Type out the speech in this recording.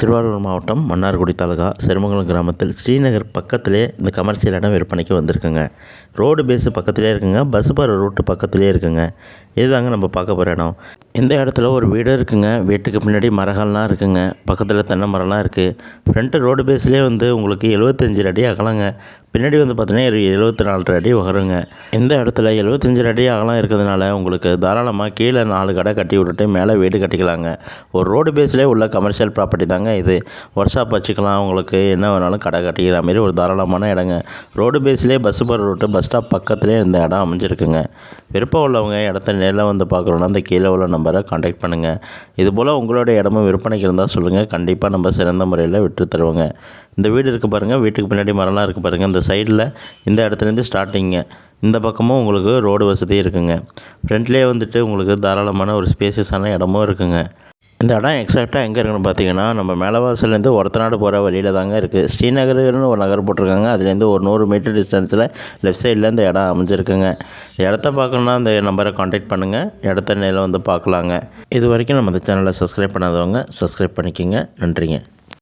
திருவாரூர் மாவட்டம் மன்னார்குடி தாலுகா செருமங்கலம் கிராமத்தில் ஸ்ரீநகர் பக்கத்திலே இந்த கமர்ஷியல் இடம் விற்பனைக்கு வந்திருக்குங்க. ரோடு பேஸு பக்கத்திலே இருக்குங்க பஸ் போகிற ரூட்டு பக்கத்திலே இருக்குங்க. இதுதாங்க நம்ம பார்க்க போகிற இடம். இந்த இடத்துல ஒரு வீடு இருக்குங்க. வீட்டுக்கு பின்னாடி மரங்கள்லாம் இருக்குங்க. பக்கத்தில் தென்னை மரம்லாம் இருக்குது ஃப்ரண்ட்டு ரோடு பேஸ்லேயே வந்து உங்களுக்கு எழுபத்தஞ்சு அடி அகலங்க. பின்னாடி வந்து பார்த்தீங்கன்னா எழுபத்தி நாலு அடி வகருங்க இந்த இடத்துல எழுபத்தஞ்சு அடி அகலம் இருக்கிறதுனால உங்களுக்கு தாராளமாக கீழே நாலு கடை கட்டி விட்டுட்டு மேலே வீடு கட்டிக்கலாங்க. ஒரு ரோடு பேஸ்லேயே உள்ள கமர்ஷியல் ப்ராப்பர்ட்டி தாங்க இது. ஒர்க் ஷாப் வச்சுக்கலாம். உங்களுக்கு என்ன வேணாலும் கடை கட்டிக்கிற மாதிரி ஒரு தாராளமான இடங்க. ரோடு பேஸ்லேயே பஸ் போகிற ரூட்டு பஸ் ஸ்டாப் பக்கத்துலேயே இந்த இடம் அமைஞ்சிருக்குங்க. விருப்பம் உள்ளவங்க இடத்த நேரில் வந்து பார்க்குறோன்னா அந்த கீழே உள்ள நம்பரை காண்டாக்ட் பண்ணுங்கள் இதுபோல் உங்களோட இடமும் விற்பனைக்கு இருந்தால் சொல்லுங்கள் கண்டிப்பாக நம்ம சிறந்த முறையில் விட்டு தருவோங்க. இந்த வீடு இருக்குது பாருங்கள் வீட்டுக்கு பின்னாடி மரம்லாம் இருக்குது பாருங்கள் இந்த சைடில் இந்த இடத்துலேருந்து ஸ்டார்டிங்க இந்த பக்கமும் உங்களுக்கு ரோடு வசதி இருக்குங்க. ஃப்ரண்ட்லேயே வந்துட்டு உங்களுக்கு தாராளமான ஒரு ஸ்பேசியஸான இடமும் இருக்குங்க. இந்த இடம் எக்ஸாக்டாக எங்கே இருக்குன்னு பார்த்தீங்கன்னா நம்ம மேலவாசல்லேருந்து ஒரத்தநாடு போகிற வழியில் தாங்க இருக்குது ஸ்ரீநகர்னு ஒரு நகர் போட்டிருக்காங்க. அதுலேருந்து ஒரு நூறு மீட்டர் டிஸ்டன்ஸில் லெஃப்ட் சைடில் இந்த இடம் அமைஞ்சிருக்குங்க. இடத்த பார்க்கணுன்னா அந்த நம்பரை காண்டாக்ட் பண்ணுங்கள் இடத்த நேரில் வந்து பார்க்கலாங்க. இது வரைக்கும் நம்ம இந்த சேனலை சப்ஸ்கிரைப் பண்ணாதவங்க சப்ஸ்கிரைப் பண்ணிக்கோங்க. நன்றிங்க.